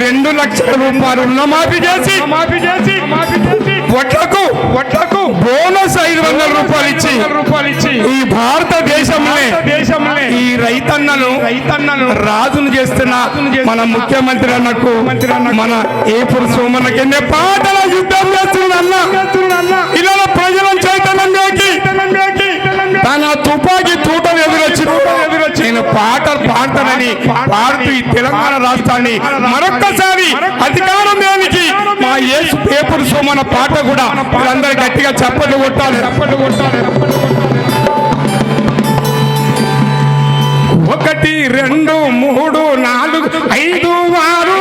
రెండు లక్షల రూపాయలు రుణమాఫీ చేసి మాఫీ చేసి వడ్లకు వడ్లకు బోనస్ ఐదు వందల రూపాయలు ఇచ్చి రూపాయలు ఇచ్చి. ఈ భారతదేశంలో దేశంలో ఈ రైతన్నను రైతన్నను రాజును చేస్తున్న మన ముఖ్యమంత్రి అన్నకు మన ఏపురు సోమన్నకి పాటల యుద్ధం చేస్తున్నా ఇలా ప్రజలను చైతన్యంలోకి తన తుపాకీ తూటలు ఎదురొచ్చి నేను పాటలు పాడతానని పాడుతూ ఈ తెలంగాణ రాష్ట్రాన్ని మరొక్కసారి అధికారం దేనికి మా యేసు పేపర్ సోమన పాట కూడా వీళ్ళందరూ గట్టిగా చప్పట్లు కొట్టాలి. చప్పట్లు కొట్టాలి. ఒకటి రెండు మూడు నాలుగు ఐదు ఆరు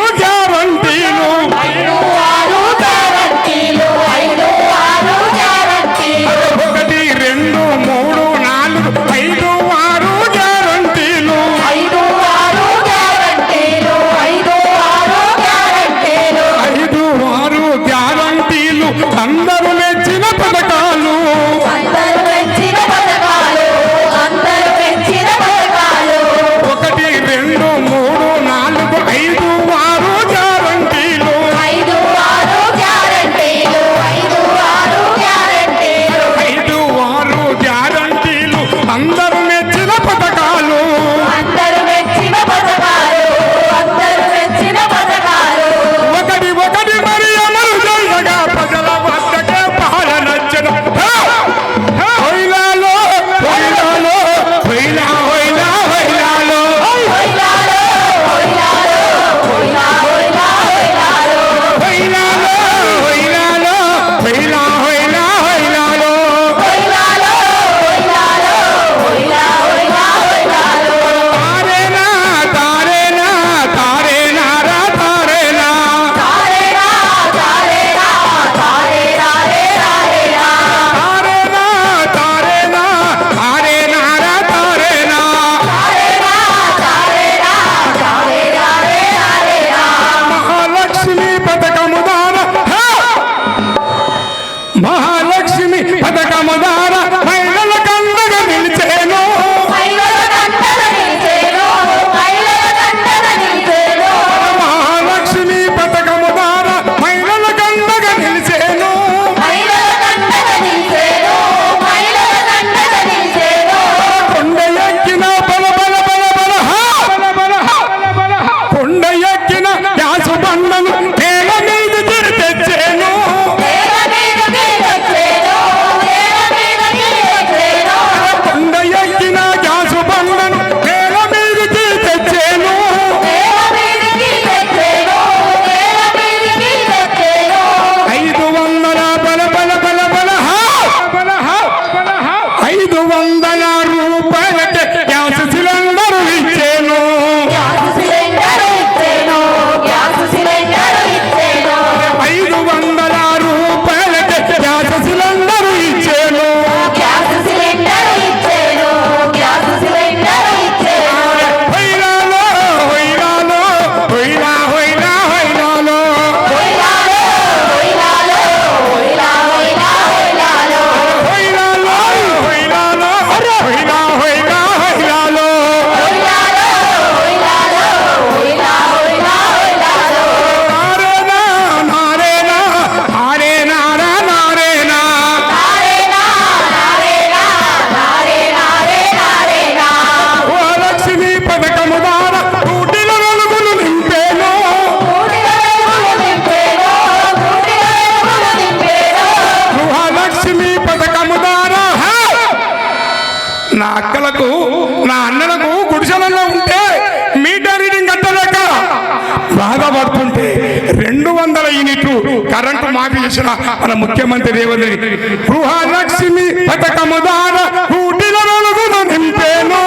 అక్కలకు నా అన్నలకు గుడిసెలలో ఉంటే మీటర్ రీడింగ్ కట్టలేక బాధపడుతుంటే రెండు వందల యూనిట్లు కరెంటు మాఫీ చేసిన మన ముఖ్యమంత్రి రేవంత్ రెడ్డి. గృహలక్ష్మి పథకము ద్వారా నింపేను.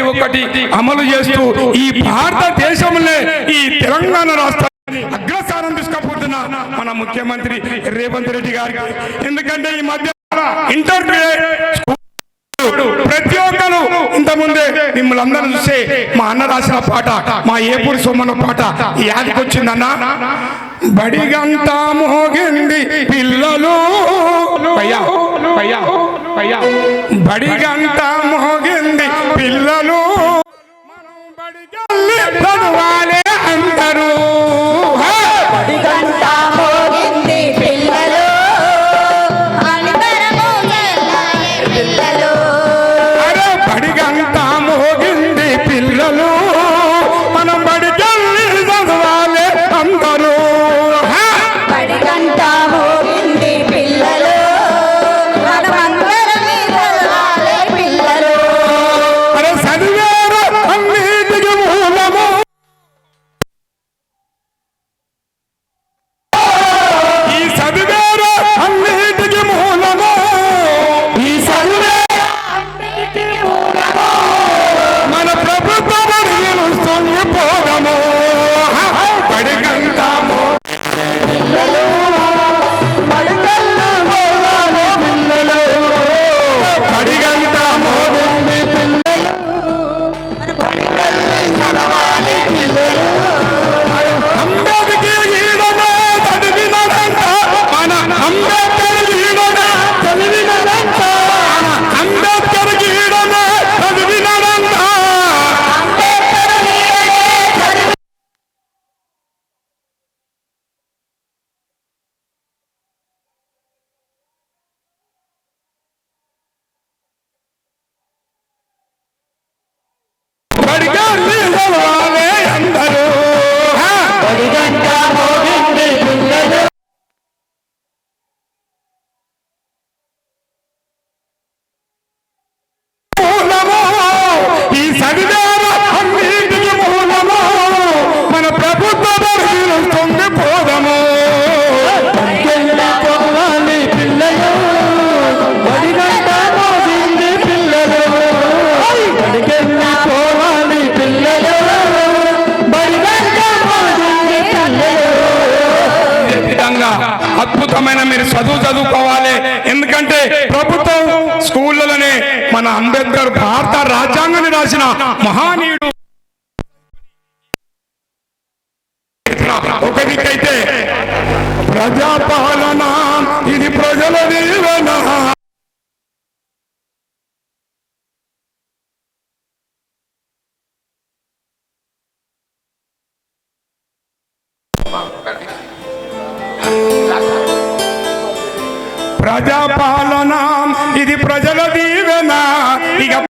ప్రతి ఒక్కటి అమలు చేస్తూ ఈ భారతదేశంలో ఈ తెలంగాణ రాష్ట్రాన్ని అగ్రస్థానం తీసుకుపోతున్న మన ముఖ్యమంత్రి రేవంత్ రెడ్డి గారికి. ఎందుకంటే ఈ మధ్య ఇంటర్మీడియట్ ప్రతి ఒక్కరు ఇంత ముందే మిమ్మల్ని అందరూ చూస్తే మా అన్న రాసిన పాట మా ఏపూరి సొమ్మన పాట యాదికొచ్చిందన్న బడిగంతా మోగింది పిల్లలు. పయ్యా పయ్యా పయ్యా. బడిగంతా మోగి వాళ్ళే అందరూ కనీసమైన మీరు చదువు చదువుకోవాలి. ఎందుకంటే ప్రభుత్వం స్కూళ్ళలోనే మన అంబేద్కర్ భారత రాజ్యాంగాన్ని రాసిన మహానీయుడు. ఒకటికైతే ప్రజాపాలన ఇది ప్రజల దీవెన. Thank you. ప్రజాపాలన. ఇది ప్రజల దీవెన. ఇక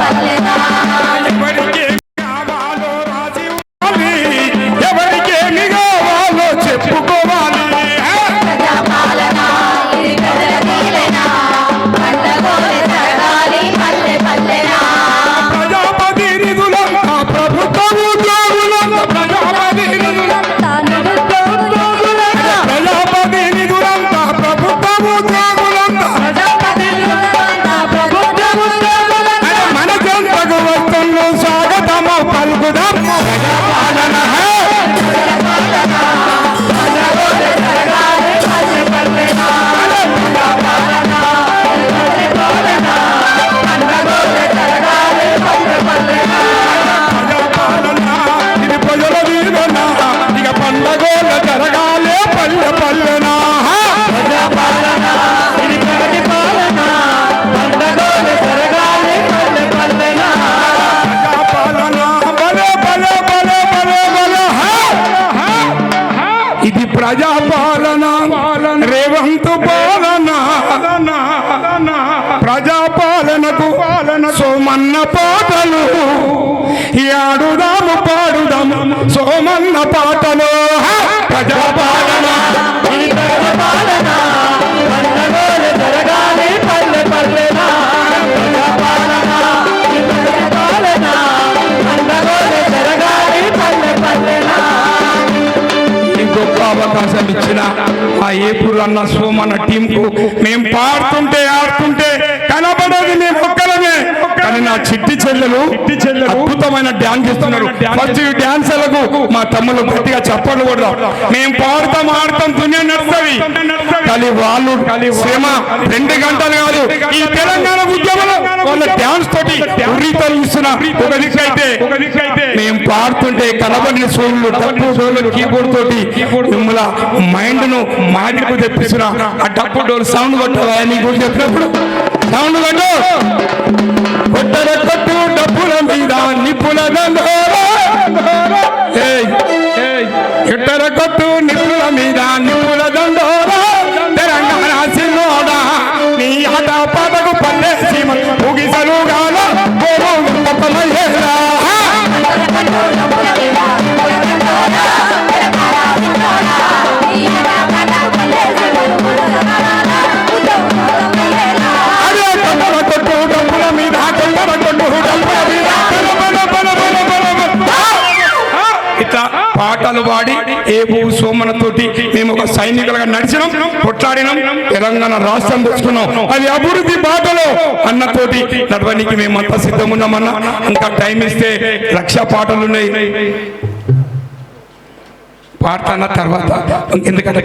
para ప్రజాపాలన రేవంత్ పాలన ప్రజాపాలనకు పాలన సోమన్న పాటలు. అవకాశం ఇచ్చిన ఆ ఏపూర్ అన్న సోమన్న టీం కు మేము పాడుతుంటే ఆడుతుంటే కనబడేది మేము ఒక్కలమే కానీ నా చిట్టి చెల్లెలు చిట్టి చెల్లెలు అద్భుతమైన డ్యాన్స్ చేస్తున్నారు. ఫస్ట్ ఈ డాన్సర్లకు మా తమ్ముళ్ళు గట్టిగా చప్పట్లు కొడదాం. మేము పాడుతాం ఆడతాం దునియా నడుస్తుంది కానీ వాళ్ళు శ్రమ రెండు గంటలు కాదు ఈ తెలంగాణ ఉద్యమంలో వాళ్ళ డ్యాన్స్ తోటి ఉర్రీతో ఇస్తున్న ఒక దిక్కు అయితే మేము పాడుతుంటే కనబడిన సోళ్ళు డబ్బు సోళ్ళు కీబోర్డ్ తోటి మిమ్మల్ని మైండ్ను మాదిరికు తెప్పిస్తున్న ఆ డబ్బు డోర్ సౌండ్ కొట్టవా నీకు చెప్పినప్పుడు? సౌండ్ కొట్టు. కొట్టర కొట్టు డబ్బుల మీద నిప్పుల దండోరా. కొట్టు నిప్పుల మీద నిప్పుల దండోరా తెలంగాణ సిన్నోడా నీ ఆట పాటకు పల్లె సీమ ముగిసలుగా ఏబు సోమన తోటి మేము ఒక సైనికులుగా నడిచినాం కొట్లాడినాం తెలంగాణ రాష్ట్రం తెచ్చుకున్నాం అది అభివృద్ధి బాటలో అన్నతోటి నడవడానికి మేమంతా సిద్ధంగా ఉన్నామన్నా ఇంకా టైం ఇస్తే లక్ష పాటలు ఉన్నాయి. అన్న తర్వాత? ఎందుకంటే